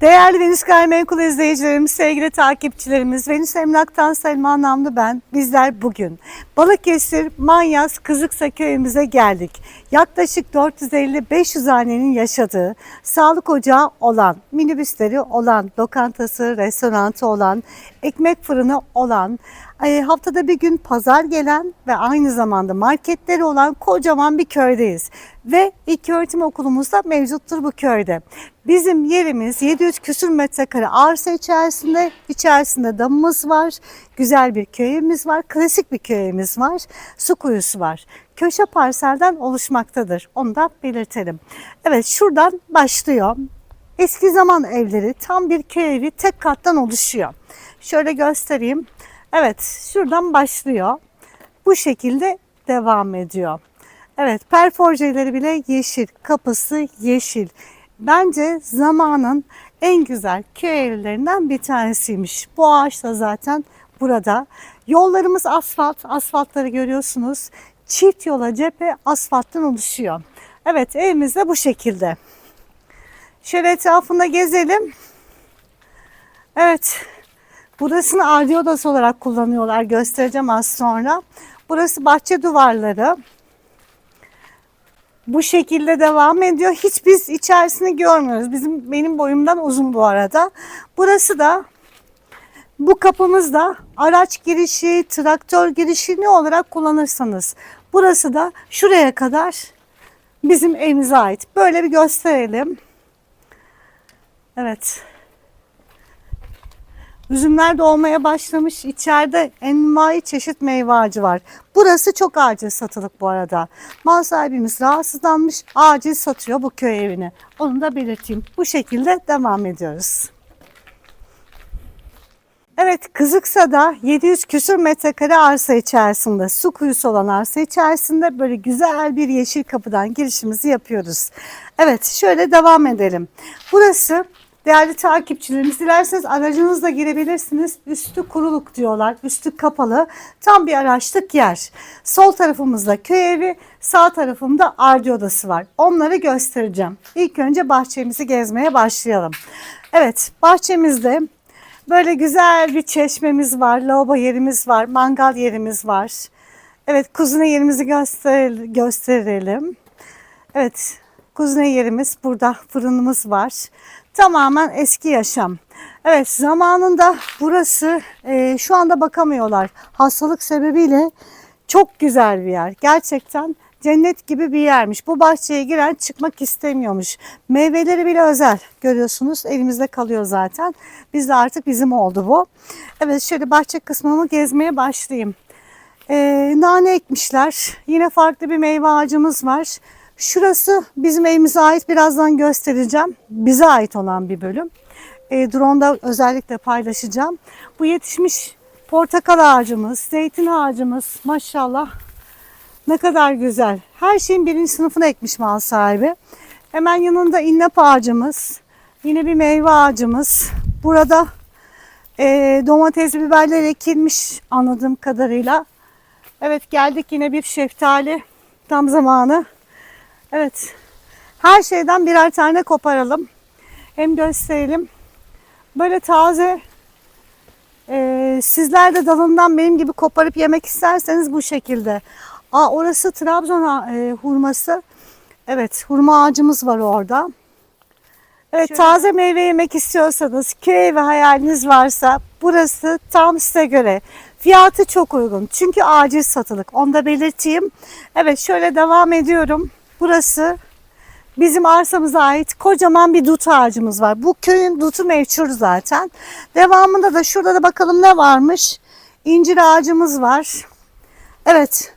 Değerli Venüs Gayrimenkul izleyicilerimiz, sevgili takipçilerimiz, Venüs Emlak'tan Selma Namlı ben. Bizler bugün Balıkesir Manyas Kızıksa köyümüze geldik. Yaklaşık 450-500 hanenin yaşadığı, sağlık ocağı olan, minibüsleri olan, lokantası, restoranı olan, ekmek fırını olan, haftada bir gün pazar gelen ve aynı zamanda marketleri olan kocaman bir köydeyiz. Ve ilk öğretim okulumuz da mevcuttur bu köyde. Bizim yerimiz 700 küsür metrekare arsa içerisinde, içerisinde damımız var, güzel bir köyümüz var, klasik bir köyümüz var, su kuyusu var. Köşe parselden oluşmaktadır. Onu da belirtelim. Evet şuradan başlıyor. Eski zaman evleri tam bir köy evi tek kattan oluşuyor. Şöyle göstereyim. Evet şuradan başlıyor. Bu şekilde devam ediyor. Evet perforjeleri bile yeşil, kapısı yeşil. Bence zamanın en güzel köy evlerinden bir tanesiymiş. Bu ağaç da zaten burada. Yollarımız asfalt, asfaltları görüyorsunuz. Çift yola cephe asfalttan oluşuyor. Evet evimiz de bu şekilde. Şöyle etrafında gezelim. Evet Burasını ardi odası olarak kullanıyorlar. Göstereceğim az sonra. Burası bahçe duvarları. Bu şekilde devam ediyor. Hiç biz içerisini görmüyoruz. Bizim benim boyumdan uzun bu arada. Burası da bu kapımız da araç girişi, traktör girişi ne olarak kullanırsanız. Burası da şuraya kadar bizim evimize ait. Böyle bir gösterelim. Evet. Üzümler de olmaya başlamış. İçeride envai çeşit meyve ağacı var. Burası çok acil satılık bu arada. Mal sahibimiz rahatsızlanmış. Acil satıyor bu köy evini. Onu da belirteyim. Bu şekilde devam ediyoruz. Evet Kızıksa'da 700 küsür metrekare arsa içerisinde su kuyusu olan arsa içerisinde böyle güzel bir yeşil kapıdan girişimizi yapıyoruz. Evet şöyle devam edelim. Burası Değerli takipçilerimiz dilerseniz aracınızla girebilirsiniz. Üstü kuruluk diyorlar. Üstü kapalı. Tam bir araçlık yer. Sol tarafımızda köy evi, sağ tarafımda ardi odası var. Onları göstereceğim. İlk önce bahçemizi gezmeye başlayalım. Evet bahçemizde böyle güzel bir çeşmemiz var. Lavabo yerimiz var. Mangal yerimiz var. Evet kuzine yerimizi göster gösterelim. Evet kuzine yerimiz burada fırınımız var. Tamamen eski yaşam. Evet zamanında burası e, şu anda bakamıyorlar. Hastalık sebebiyle çok güzel bir yer. Gerçekten cennet gibi bir yermiş. Bu bahçeye giren çıkmak istemiyormuş. Meyveleri bile özel. Görüyorsunuz elimizde kalıyor zaten. Biz de artık bizim oldu bu. Evet şöyle bahçe kısmımı gezmeye başlayayım. Ee, nane ekmişler. Yine farklı bir meyve ağacımız var. Şurası bizim evimize ait birazdan göstereceğim. Bize ait olan bir bölüm. E, drone'da özellikle paylaşacağım. Bu yetişmiş portakal ağacımız, zeytin ağacımız maşallah ne kadar güzel. Her şeyin birinci sınıfına ekmiş mal sahibi. Hemen yanında innep ağacımız, yine bir meyve ağacımız. Burada e, domates, biberler ekilmiş anladığım kadarıyla. Evet geldik yine bir şeftali tam zamanı. Evet. Her şeyden birer tane koparalım. Hem gösterelim. Böyle taze e, sizler de dalından benim gibi koparıp yemek isterseniz bu şekilde. Aa, orası Trabzon e, hurması. Evet hurma ağacımız var orada. Evet Şöyle. taze meyve yemek istiyorsanız köy ve hayaliniz varsa burası tam size göre. Fiyatı çok uygun. Çünkü acil satılık. Onu da belirteyim. Evet şöyle devam ediyorum. Burası bizim arsamıza ait kocaman bir dut ağacımız var. Bu köyün dutu meşhur zaten. Devamında da şurada da bakalım ne varmış. İncir ağacımız var. Evet.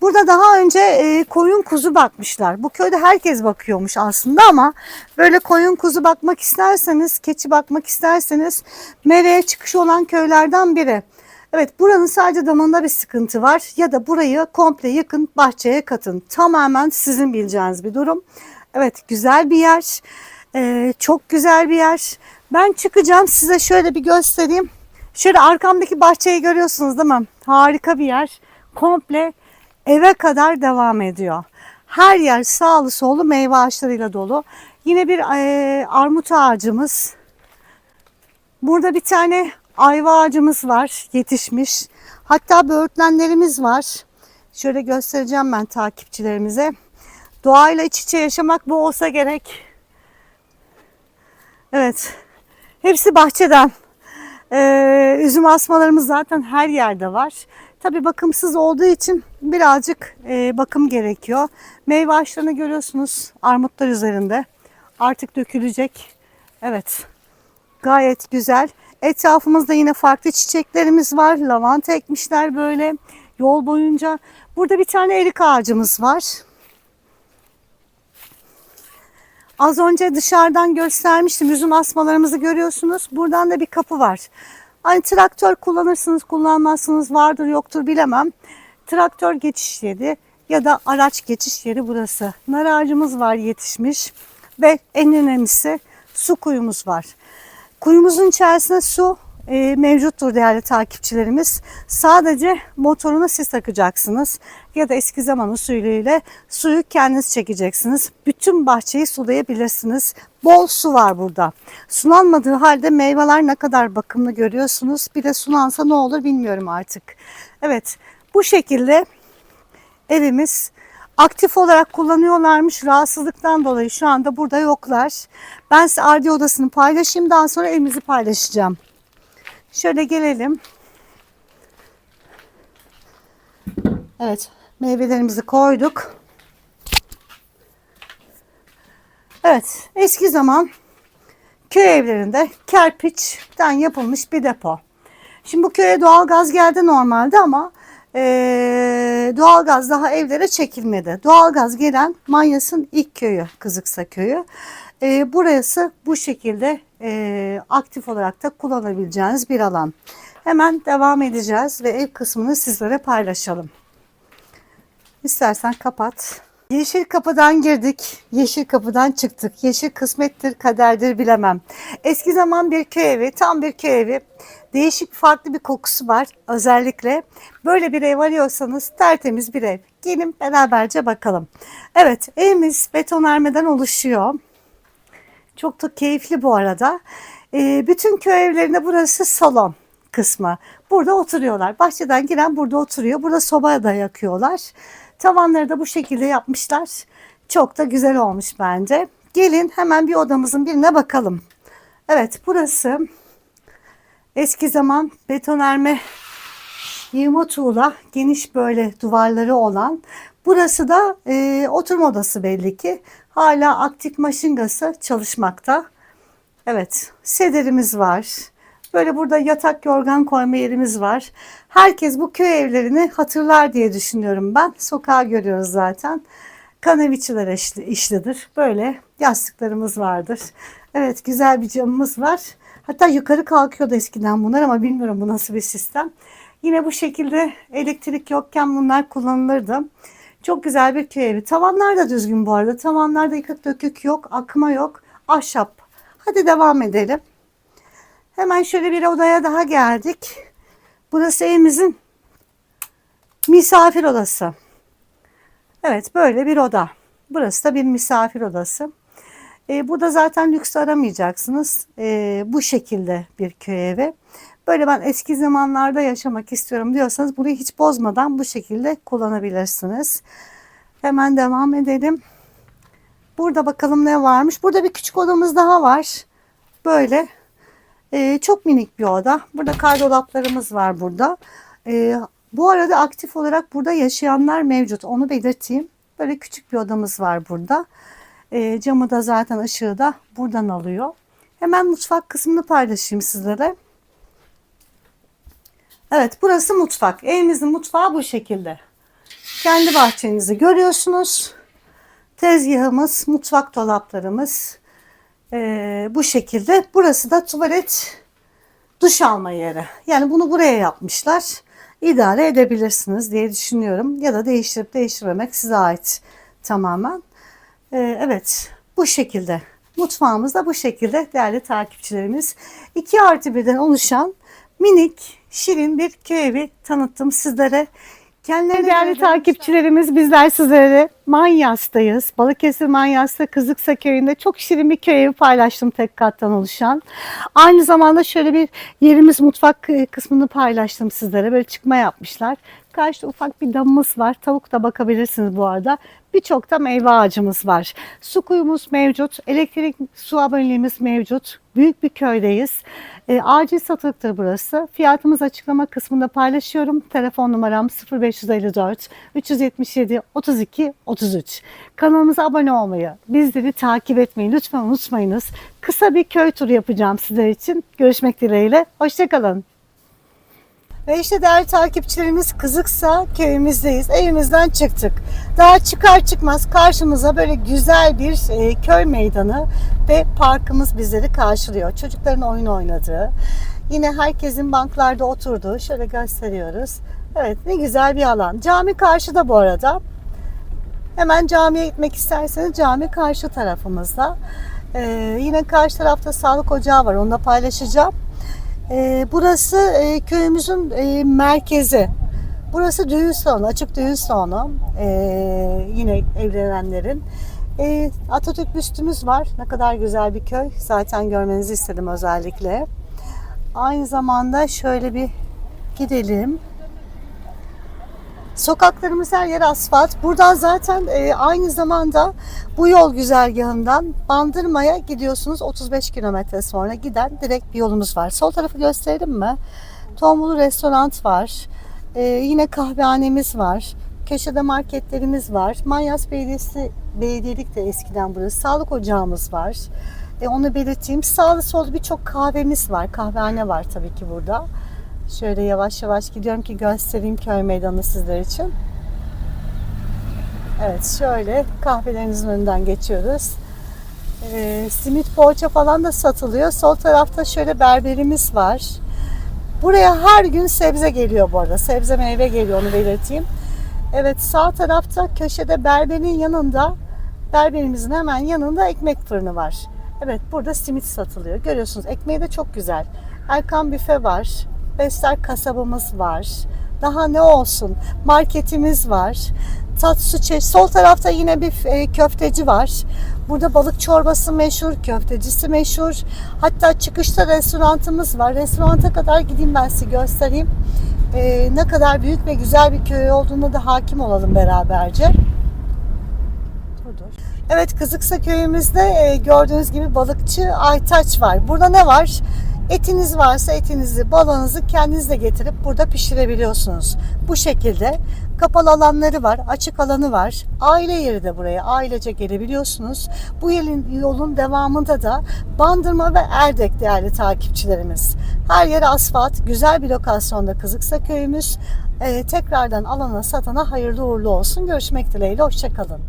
Burada daha önce e, koyun kuzu bakmışlar. Bu köyde herkes bakıyormuş aslında ama böyle koyun kuzu bakmak isterseniz, keçi bakmak isterseniz mereye çıkışı olan köylerden biri. Evet buranın sadece damında bir sıkıntı var ya da burayı komple yakın bahçeye katın. Tamamen sizin bileceğiniz bir durum. Evet güzel bir yer. Ee, çok güzel bir yer. Ben çıkacağım size şöyle bir göstereyim. Şöyle arkamdaki bahçeyi görüyorsunuz değil mi? Harika bir yer. Komple eve kadar devam ediyor. Her yer sağlı sollu meyve ağaçlarıyla dolu. Yine bir e, armut ağacımız. Burada bir tane ayva ağacımız var yetişmiş. Hatta böğürtlenlerimiz var. Şöyle göstereceğim ben takipçilerimize. Doğayla iç içe yaşamak bu olsa gerek. Evet. Hepsi bahçeden. Ee, üzüm asmalarımız zaten her yerde var. Tabii bakımsız olduğu için birazcık e, bakım gerekiyor. Meyve ağaçlarını görüyorsunuz armutlar üzerinde. Artık dökülecek. Evet. Gayet güzel. Etrafımızda yine farklı çiçeklerimiz var. Lavanta ekmişler böyle yol boyunca. Burada bir tane erik ağacımız var. Az önce dışarıdan göstermiştim. Üzüm asmalarımızı görüyorsunuz. Buradan da bir kapı var. Hani traktör kullanırsınız, kullanmazsınız, vardır yoktur bilemem. Traktör geçiş yeri ya da araç geçiş yeri burası. Nar ağacımız var yetişmiş ve en önemlisi su kuyumuz var. Kuyumuzun içerisinde su e, mevcuttur değerli takipçilerimiz. Sadece motoruna siz takacaksınız ya da eski zaman usulüyle suyu kendiniz çekeceksiniz. Bütün bahçeyi sulayabilirsiniz. Bol su var burada. Sulanmadığı halde meyveler ne kadar bakımlı görüyorsunuz. Bir de sulansa ne olur bilmiyorum artık. Evet bu şekilde evimiz aktif olarak kullanıyorlarmış. Rahatsızlıktan dolayı şu anda burada yoklar. Ben size ardi odasını paylaşayım. Daha sonra evimizi paylaşacağım. Şöyle gelelim. Evet, meyvelerimizi koyduk. Evet, eski zaman köy evlerinde kerpiçten yapılmış bir depo. Şimdi bu köye doğalgaz geldi normalde ama eee doğalgaz daha evlere çekilmedi. Doğalgaz gelen Manyas'ın ilk köyü, Kızıksa köyü. Eee burası bu şekilde eee, aktif olarak da kullanabileceğiniz bir alan. Hemen devam edeceğiz ve ev kısmını sizlere paylaşalım. İstersen kapat. Yeşil kapıdan girdik, yeşil kapıdan çıktık. Yeşil kısmettir, kaderdir bilemem. Eski zaman bir köy evi, tam bir köy evi. Değişik farklı bir kokusu var özellikle. Böyle bir ev arıyorsanız tertemiz bir ev. Gelin beraberce bakalım. Evet evimiz betonarmeden oluşuyor. Çok da keyifli bu arada. Ee, bütün köy evlerinde burası salon kısmı. Burada oturuyorlar. Bahçeden giren burada oturuyor. Burada soba da yakıyorlar. Tavanları da bu şekilde yapmışlar. Çok da güzel olmuş bence. Gelin hemen bir odamızın birine bakalım. Evet burası eski zaman betonarme yığma tuğla geniş böyle duvarları olan. Burası da e, oturma odası belli ki. Hala aktif maşingası çalışmakta. Evet sederimiz var. Böyle burada yatak yorgan koyma yerimiz var. Herkes bu köy evlerini hatırlar diye düşünüyorum ben. Sokağa görüyoruz zaten. Kaneviçiler işli, işlidir. Böyle yastıklarımız vardır. Evet güzel bir camımız var. Hatta yukarı kalkıyordu eskiden bunlar ama bilmiyorum bu nasıl bir sistem. Yine bu şekilde elektrik yokken bunlar kullanılırdı. Çok güzel bir köy evi. Tavanlar da düzgün bu arada. Tavanlarda yıkık dökük yok, akma yok. Ahşap. Hadi devam edelim. Hemen şöyle bir odaya daha geldik. Burası evimizin misafir odası. Evet böyle bir oda. Burası da bir misafir odası. E, burada zaten lüks aramayacaksınız. E, bu şekilde bir köy evi. Böyle ben eski zamanlarda yaşamak istiyorum diyorsanız burayı hiç bozmadan bu şekilde kullanabilirsiniz. Hemen devam edelim. Burada bakalım ne varmış. Burada bir küçük odamız daha var. Böyle e, çok minik bir oda. Burada kardolaplarımız var burada. E, bu arada aktif olarak burada yaşayanlar mevcut. Onu belirteyim. Böyle küçük bir odamız var burada. E, camı da zaten ışığı da buradan alıyor. Hemen mutfak kısmını paylaşayım sizlere. Evet burası mutfak. Evimizin mutfağı bu şekilde. Kendi bahçenizi görüyorsunuz. Tezgahımız, mutfak dolaplarımız ee, bu şekilde. Burası da tuvalet duş alma yeri. Yani bunu buraya yapmışlar. İdare edebilirsiniz diye düşünüyorum. Ya da değiştirip değiştirmemek size ait tamamen. Ee, evet bu şekilde. Mutfağımız da bu şekilde değerli takipçilerimiz. 2 artı birden oluşan minik, şirin bir köy evi tanıttım sizlere. Kendilerine değerli takipçilerimiz bizler sizlere Manyas'tayız. Balıkesir Manyas'ta Kızıksa köyünde çok şirin bir köy evi paylaştım tek kattan oluşan. Aynı zamanda şöyle bir yerimiz mutfak kısmını paylaştım sizlere. Böyle çıkma yapmışlar. Karşıda ufak bir damımız var. Tavuk da bakabilirsiniz bu arada. Birçok da meyve ağacımız var. Su kuyumuz mevcut. Elektrik su aboneliğimiz mevcut. Büyük bir köydeyiz. E, acil satılıktır burası. Fiyatımız açıklama kısmında paylaşıyorum. Telefon numaram 0554 377 32 33. Kanalımıza abone olmayı, bizleri takip etmeyi lütfen unutmayınız. Kısa bir köy turu yapacağım sizler için. Görüşmek dileğiyle. Hoşçakalın. Ve işte değerli takipçilerimiz Kızıksa köyümüzdeyiz. Evimizden çıktık. Daha çıkar çıkmaz karşımıza böyle güzel bir e, köy meydanı ve parkımız bizleri karşılıyor. Çocukların oyun oynadığı, yine herkesin banklarda oturduğu, şöyle gösteriyoruz. Evet ne güzel bir alan. Cami karşıda bu arada. Hemen camiye gitmek isterseniz cami karşı tarafımızda. Ee, yine karşı tarafta sağlık ocağı var. Onu da paylaşacağım. Ee, burası e, köyümüzün e, merkezi. Burası düğün salonu, açık düğün salonu. Ee, yine evlenenlerin. Ee, Atatürk büstümüz var. Ne kadar güzel bir köy. Zaten görmenizi istedim özellikle. Aynı zamanda şöyle bir gidelim. Sokaklarımız her yer asfalt. Buradan zaten e, aynı zamanda bu yol güzergahından Bandırma'ya gidiyorsunuz. 35 kilometre sonra giden direkt bir yolumuz var. Sol tarafı gösterelim mi? Tombulu restoran var. E, yine kahvehanemiz var. Köşede marketlerimiz var. Manyas Belediyesi, belediyelik de eskiden burası. Sağlık ocağımız var. E, onu belirteyim. Sağlı sollu birçok kahvemiz var. Kahvehane var tabii ki burada. Şöyle yavaş yavaş gidiyorum ki göstereyim köy meydanı sizler için. Evet şöyle kahvelerinizin önünden geçiyoruz. Ee, simit poğaça falan da satılıyor. Sol tarafta şöyle berberimiz var. Buraya her gün sebze geliyor bu arada. Sebze meyve geliyor onu belirteyim. Evet sağ tarafta köşede berberin yanında berberimizin hemen yanında ekmek fırını var. Evet burada simit satılıyor. Görüyorsunuz ekmeği de çok güzel. Erkan büfe var. Besler kasabımız var. Daha ne olsun? Marketimiz var. Tatsu çeşit. Sol tarafta yine bir e, köfteci var. Burada balık çorbası meşhur, köftecisi meşhur. Hatta çıkışta restoranımız var. Restoranta kadar gideyim ben size göstereyim. E, ne kadar büyük ve güzel bir köy olduğuna da hakim olalım beraberce. Evet Kızıksa köyümüzde e, gördüğünüz gibi balıkçı Aytaç var. Burada ne var? Etiniz varsa etinizi, balığınızı kendiniz de getirip burada pişirebiliyorsunuz. Bu şekilde kapalı alanları var, açık alanı var. Aile yeri de buraya ailece gelebiliyorsunuz. Bu yolun, yolun devamında da Bandırma ve Erdek değerli takipçilerimiz. Her yer asfalt, güzel bir lokasyonda Kızıksa köyümüz. Ee, tekrardan alana satana hayırlı uğurlu olsun. Görüşmek dileğiyle, hoşçakalın.